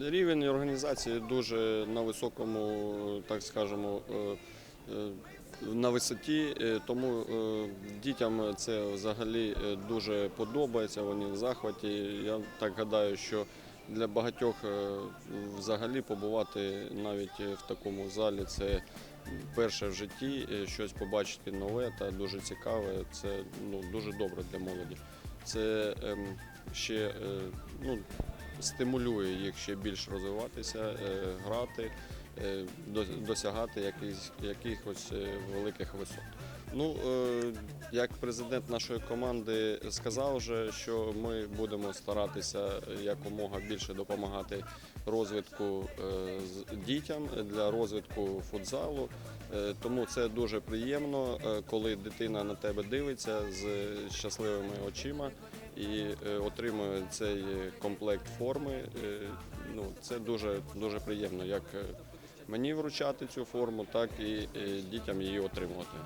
Рівень організації дуже на високому, так скажемо, е, е, на висоті, е, тому дітям це взагалі дуже подобається. Вони в захваті. Я так гадаю, що для багатьох взагалі побувати навіть в такому залі це перше в житті, щось побачити нове та дуже цікаве. Це ну, дуже добре для молоді. Це ем, ще ну, стимулює їх ще більш розвиватися, е, грати, е, досягати якихось, е, великих висот. Ну, е, як президент нашої команди сказав вже, що ми будемо старатися якомога більше допомагати розвитку е, дітям для розвитку футзалу. Е, Тому це дуже приємно, коли дитина на тебе дивиться з щасливими очима і отримує цей комплект форми. Ну, це дуже, дуже приємно, як мені вручати цю форму, так і дітям її отримувати.